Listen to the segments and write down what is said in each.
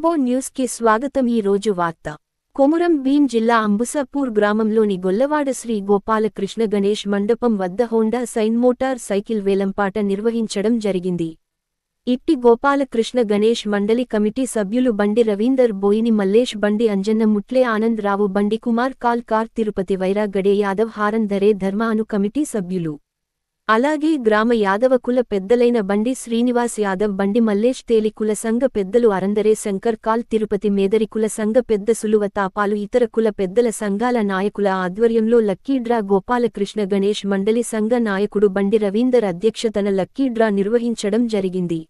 Turbo న్యూస్కి స్వాగతం ఈ రోజు వార్త. కొమురం భీం జిల్లా అంబుసాపూర్ గ్రామంలోని గొల్లవాడ శ్రీ గోపాలకృష్ణ గణేష్ మండపం వద్ద హోండా సైన్ మోటార్ సైకిల్ వేలంపాట నిర్వహించడం జరిగింది. ఇట్టి గోపాలకృష్ణ గణేష్ మండలి కమిటీ సభ్యులు బండి రవీందర్ బోయిని మల్లేష్ బండి అంజన్న ముట్లే ఆనంద్ రావు బండి కుమార్ కాల్ కార్ తిరుపతి వైరా గడే యాదవ్ హారన్ ధరే ధర్మ కమిటీ సభ్యులు. అలాగే గ్రామ యాదవ కుల పెద్దలైన బండి శ్రీనివాస్ యాదవ్ బండి మల్లేష్ తేలి కుల సంఘ పెద్దలు అరందరే శంకర్ కాల్ తిరుపతి మేదరి కుల సంఘ పెద్ద సులువ తాపాలు ఇతర కుల పెద్దల సంఘాల నాయకుల ఆధ్వర్యంలో లక్కీడ్రా గోపాలకృష్ణ గణేష్ మండలి సంఘ నాయకుడు బండి రవీందర్ అధ్యక్షతన లక్కీడ్రా నిర్వహించడం జరిగింది.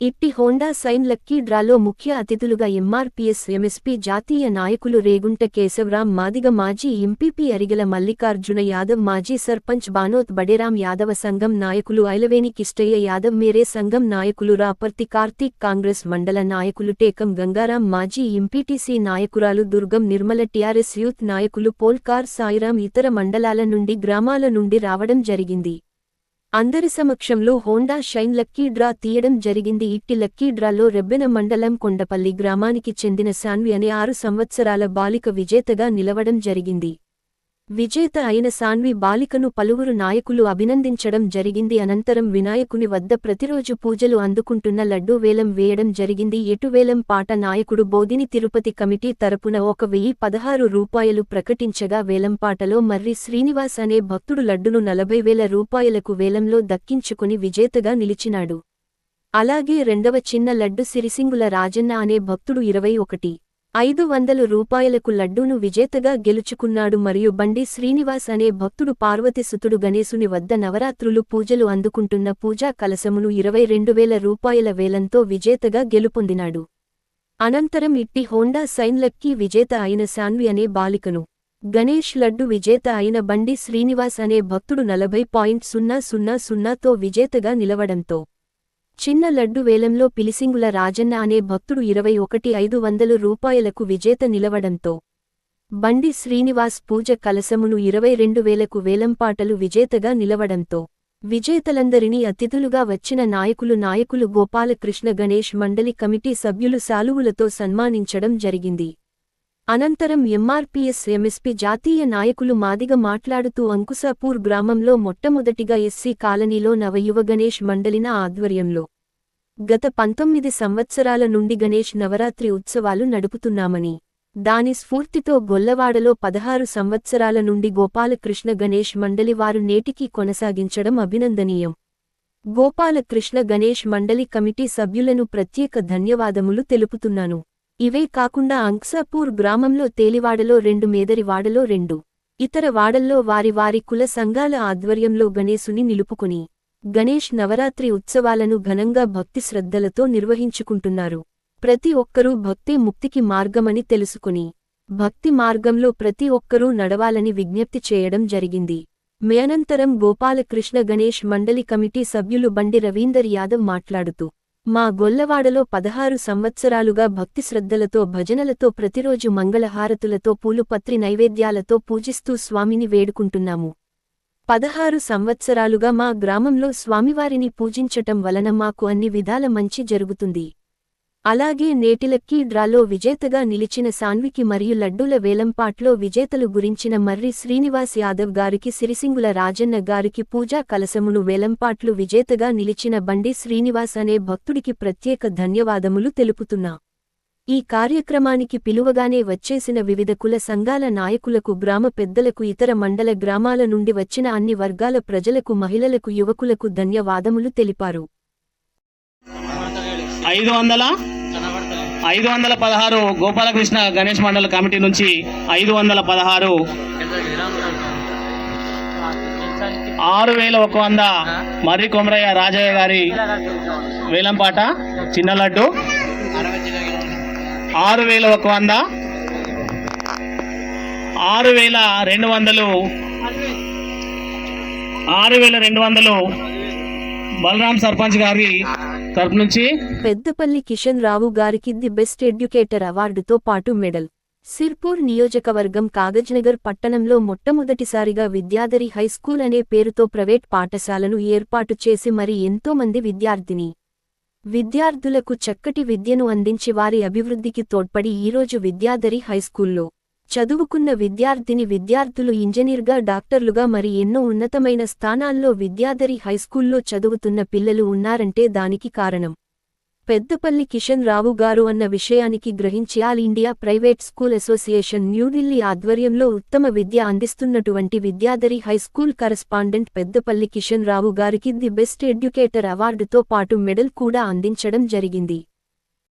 ఇట్టి హోండా సైన్ లక్కీ డ్రాలో ముఖ్య అతిథులుగా ఎంఆర్పీఎస్ ఎంఎస్పీ జాతీయ నాయకులు రేగుంట కేశవరాం మాదిగ మాజీ ఎంపీపీ అరిగల మల్లికార్జున యాదవ్ మాజీ సర్పంచ్ బానోత్ బడేరాం యాదవ సంఘం నాయకులు ఐలవేని కిష్టయ్య యాదవ్ మేరే సంఘం నాయకులు రాపర్తి కార్తీక్ కాంగ్రెస్ మండల నాయకులు టేకం గంగారాం మాజీ ఎంపీటీసీ నాయకురాలు దుర్గం నిర్మల టీఆర్ఎస్ యూత్ నాయకులు పోల్కార్ సాయిరాం ఇతర మండలాల నుండి గ్రామాల నుండి రావడం జరిగింది. అందరి సమక్షంలో హోండా షైన్ లక్కీ డ్రా తీయడం జరిగింది. ఇట్టి లక్కీ డ్రాలో రెబ్బెన మండలం కొండపల్లి గ్రామానికి చెందిన శాన్వి అనే ఆరు సంవత్సరాల బాలిక విజేతగా నిలవడం జరిగింది. విజేత అయిన సాన్వి బాలికను పలువురు నాయకులు అభినందించడం జరిగింది. అనంతరం వినాయకుని వద్ద ప్రతిరోజు పూజలు అందుకుంటున్న లడ్డూ వేలం వేయడం జరిగింది. ఎటువేలం పాట నాయకుడు బోధిని తిరుపతి కమిటీ తరపున ఒక వెయ్యి పదహారు రూపాయలు ప్రకటించగా వేలంపాటలో మర్రి శ్రీనివాస్ అనే భక్తుడు లడ్డును నలభై వేల రూపాయలకు వేలంలో దక్కించుకుని విజేతగా నిలిచినాడు. అలాగే రెండవ చిన్న లడ్డు సిరిసింగుల రాజన్న అనే భక్తుడు ఇరవై ఒకటి. ఐదు వందలు రూపాయలకు లడ్డూను విజేతగా గెలుచుకున్నాడు మరియు బండి శ్రీనివాస్ అనే భక్తుడు పార్వతిసుతుడు గణేశుని వద్ద నవరాత్రులు పూజలు అందుకుంటున్న పూజా కలసమును ఇరవై రెండు వేల రూపాయల వేలంతో విజేతగా గెలుపొందినాడు. అనంతరం ఇట్టి హోండా సైన్లక్కి విజేత అయిన శాన్వి అనే బాలికను గణేష్ లడ్డు విజేత అయిన బండి శ్రీనివాస్ అనే భక్తుడు నలభై పాయింట్ సున్నా సున్నా సున్నాతో విజేతగా నిలవడంతో చిన్న లడ్డు వేలంలో పిలిసింగుల రాజన్న అనే భక్తుడు ఇరవై ఒకటి ఐదు వందలు రూపాయలకు విజేత నిలవడంతో బండి శ్రీనివాస్ పూజ కలసమును ఇరవై రెండు వేలకు వేలంపాటలు విజేతగా నిలవడంతో విజేతలందరినీ అతిథులుగా వచ్చిన నాయకులు నాయకులు గోపాలకృష్ణ గణేష్ మండలి కమిటీ సభ్యులు శాలువులతో సన్మానించడం జరిగింది. అనంతరం ఎంఆర్పీఎస్ ఎంఎస్పీ జాతీయ నాయకులు మాదిగ మాట్లాడుతూ అంకుసాపూర్ గ్రామంలో మొట్టమొదటిగా ఎస్సీ కాలనీలో నవయువ గణేష్ మండలిన ఆధ్వర్యంలో గత పంతొమ్మిది సంవత్సరాల నుండి గణేష్ నవరాత్రి ఉత్సవాలు నడుపుతున్నామని దాని స్ఫూర్తితో గొల్లవాడలో పదహారు సంవత్సరాల నుండి గోపాలకృష్ణ గణేష్ మండలి వారు నేటికీ కొనసాగించడం అభినందనీయం. గోపాలకృష్ణ గణేష్ మండలి కమిటీ సభ్యులను ప్రత్యేక ధన్యవాదములు తెలుపుతున్నాను. ఇవే కాకుండా అంక్సాపూర్ గ్రామంలో తేలివాడలో రెండు మేదరివాడలో రెండు. ఇతర వాడల్లో వారి వారి కుల సంఘాల ఆధ్వర్యంలో గణేశుని నిలుపుకుని గణేష్ నవరాత్రి ఉత్సవాలను ఘనంగా భక్తి శ్రద్ధలతో నిర్వహించుకుంటున్నారు. ప్రతి ఒక్కరూ భక్తి ముక్తికి మార్గమని తెలుసుకుని భక్తి మార్గంలో ప్రతి ఒక్కరూ నడవాలని విజ్ఞప్తి చేయడం జరిగింది. మేనంతరం గోపాలకృష్ణ గణేష్ మండలి కమిటీ సభ్యులు బండి రవీందర్ యాదవ్ మాట్లాడుతూ మా గొల్లవాడలో పదహారు సంవత్సరాలుగా భక్తిశ్రద్ధలతో భజనలతో ప్రతిరోజు మంగళహారతులతో పూలుపత్రి నైవేద్యాలతో పూజిస్తూ స్వామిని వేడుకుంటున్నాము. పదహారు సంవత్సరాలుగా మా గ్రామంలో స్వామివారిని పూజించటం వలన మాకు అన్ని విధాల మంచి జరుగుతుంది. అలాగే నేటిలక్కీ డ్రాలో విజేతగా నిలిచిన సాన్వికి మరియు లడ్డూల వేలంపాట్లో విజేతలు గురించిన మర్రి శ్రీనివాస్ యాదవ్ గారికి సిరిసింగుల రాజన్న గారికి పూజా కలసమును వేలంపాట్లు విజేతగా నిలిచిన బండి శ్రీనివాస్ అనే భక్తుడికి ప్రత్యేక ధన్యవాదములు తెలుపుతున్నా. ఈ కార్యక్రమానికి పిలువగానే వచ్చేసిన వివిధ కుల సంఘాల నాయకులకు గ్రామ పెద్దలకు ఇతర మండల గ్రామాల నుండి వచ్చిన అన్ని వర్గాల ప్రజలకు మహిళలకు యువకులకు ధన్యవాదములు తెలిపారు. ఐదు వందల? ఐదు వందల పదహారు గోపాలకృష్ణ గణేష్ మండల కమిటీ నుంచి ఐదు వందల పదహారు ఆరు వేల ఒక వంద మర్రి కొమరయ్య రాజయ్య గారి వేలంపాట చిన్న లడ్డు. ఆరు వేల ఒక వంద ఆరు వేల రెండు వందలు ఆరు వేల రెండు వందలు బలరాం సర్పంచ్ గారి తరపు నుంచి పెద్దపల్లి కిషన్ రావు గారికి ది బెస్ట్ ఎడ్యుకేటర్ అవార్డుతో పాటు మెడల్. సిర్పూర్ నియోజకవర్గం కాగజ్నగర్ పట్టణంలో మొట్టమొదటిసారిగా విద్యాధరి హైస్కూల్ అనే పేరుతో ప్రైవేట్ పాఠశాలను ఏర్పాటు చేసి మరి ఎంతోమంది విద్యార్థిని. విద్యార్థులకు చక్కటి విద్యను అందించి వారి అభివృద్ధికి తోడ్పడి ఈరోజు విద్యాధరి హైస్కూల్లో చదువుకున్న విద్యార్థిని విద్యార్థులు ఇంజనీర్గా డాక్టర్లుగా మరి ఎన్నో ఉన్నతమైన స్థానాల్లో విద్యాధరి హైస్కూల్లో చదువుతున్న పిల్లలు ఉన్నారంటే దానికి కారణం. పెద్దపల్లి కిషన్ రావు గారు అన్న విషయానికి గ్రహించి all India private school association New Delhi ఆధ్వర్యంలో ఉత్తమ విద్య అందిస్తున్నటువంటి Vidyadhari high school correspondent Peddapalli Kishan Rao గారికి ది బెస్ట్ ఎడ్యుకేటర్ అవార్డుతో పాటు మెడల్ కూడా అందించడం జరిగింది.